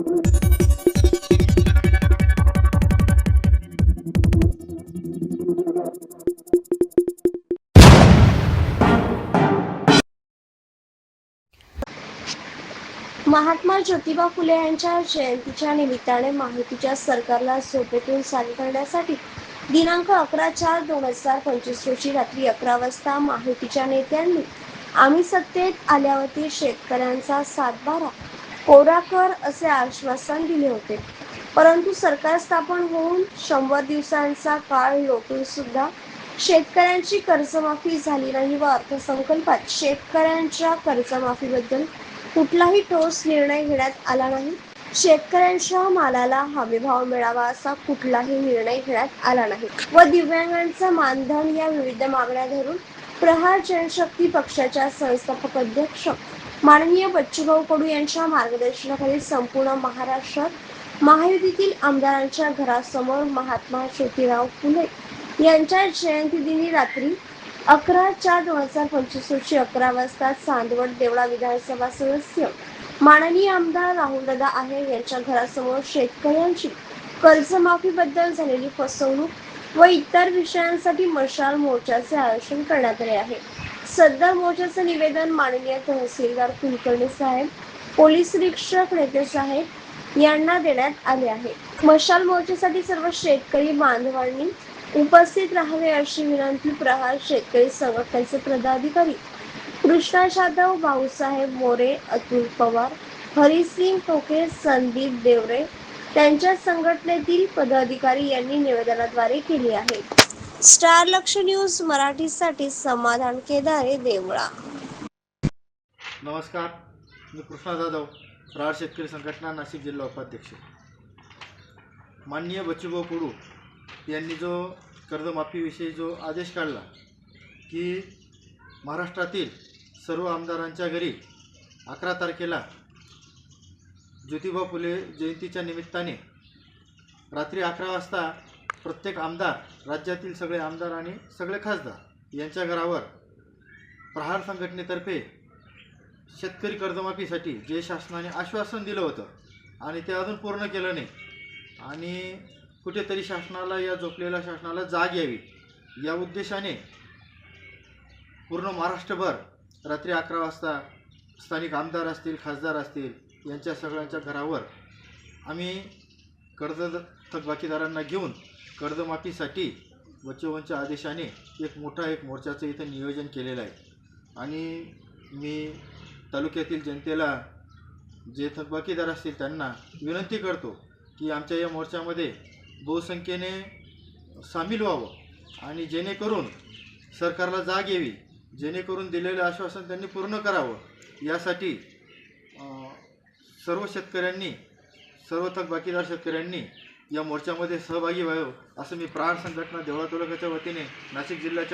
महात्मा ज्योतिबा फुले यांच्या जयंतीच्या निमित्ताने माहितीच्या सरकारला झोपेतून जागे करण्यासाठी दिनांक अकरा चार दोन हजार पंचवीस रोजी रात्री अकरा वाजता माहितीच्या नेत्यांनी आम्ही सत्तेत आल्यावरती शेतकऱ्यांचा सातबारा कोरा कर असे आश्वासन दिले होते. परंतु सरकार स्थापन होऊन शंभर दिवसांचा काळ लोटून सुद्धा शेतकऱ्यांची कर्जमाफी झाली नाही व अर्थसंकल्पात शेतकऱ्यांच्या कर्जमाफीबद्दल कुठलाही ठोस निर्णय घेण्यात आला नाही. शेतकऱ्यांच्या मालाला हमीभाव मिळावा असा कुठलाही निर्णय घेण्यात आला नाही व दिव्यांगांचं मानधन या विविध मागण्या धरून प्रहार जनशक्ती पक्षाच्या संस्थापक अध्यक्ष माननीय बच्चूभाऊ कडू यांच्या मार्गदर्शनाखाली संपूर्ण महाराष्ट्रात महायुतीतील आमदारांच्या घरासमोर महात्मा ज्योतिराव फुले यांच्या जयंती दिनी रात्री अकरा चार दोन हजार पंचवीस रोजी अकरा वाजता चांदवड देवळा विधानसभा सदस्य माननीय आमदार राहुलदादा आहेर यांच्या घरासमोर शेतकऱ्यांची कर्जमाफीबद्दल झालेली फसवणूक व इतर विषयांसाठी मशाल मोर्चाचे आयोजन करण्यात आले आहे. सदर मोर्चाचं निवेदन माननीय तहसीलदार कुलकर्णी साहेब पोलीस निरीक्षक नेते साहेब यांना देण्यात आले आहे. मशाल मोर्चासाठी सर्व शेतकरी बांधवांनी उपस्थित राहावे अशी विनंती प्रहार शेतकरी संघटनेचे पदाधिकारी कृष्णा जाधव भाऊसाहेब मोरे अतुल पवार हरिसिंग टोके संदीप देवरे त्यांच्या संघटनेतील पदाधिकारी यांनी निवेदनाद्वारे केली आहे. स्टार लक्ष न्यूज मराठीसाठी समाधान केदारे देवळा. नमस्कार मी कृष्णा जाधव राळ शेतकरी संघटना नाशिक जिल्हा उपाध्यक्ष. माननीय बच्चूभाऊ कुडू यांनी जो कर्जमाफीविषयी जो आदेश काढला की महाराष्ट्रातील सर्व आमदारांच्या घरी अकरा तारखेला ज्योतिबा फुले जयंतीच्या निमित्ताने रात्री अकरा वाजता प्रत्येक आमदार राज्यातील सगळे आमदार आणि सगळे खासदार यांच्या घरावर प्रहार संघटनेतर्फे शेतकरी कर्जमाफीसाठी जे शासनाने आश्वासन दिलं होतं आणि ते अजून पूर्ण केलं नाही आणि कुठेतरी शासनाला या झोपलेल्या शासनाला जाग यावी या उद्देशाने पूर्ण महाराष्ट्रभर रात्री अकरा वाजता स्थानिक आमदार असतील खासदार असतील यांच्या सगळ्यांच्या घरावर आम्ही कर्ज थकबाकीदारांना घेऊन कर्जमाफीसाठी बच्चूभाऊंच्या आदेशाने एक मोठा एक मोर्चाचं इथं नियोजन केलेलं आहे. आणि मी तालुक्यातील जनतेला जे थकबाकीदार असतील त्यांना विनंती करतो की आमच्या या मोर्चामध्ये बहुसंख्येने सामील व्हावं आणि जेणेकरून सरकारला जाग यावी जेणेकरून दिलेलं आश्वासन त्यांनी पूर्ण करावं. यासाठी सर्व शेतकऱ्यांनी सर्व थकबाकीदार शेतकऱ्यांनी या मोर्चामध्ये सहभागी व्हावं असं मी प्राण संघटना देवळा तालुक्याच्या वतीने नाशिक जिल्ह्याच्या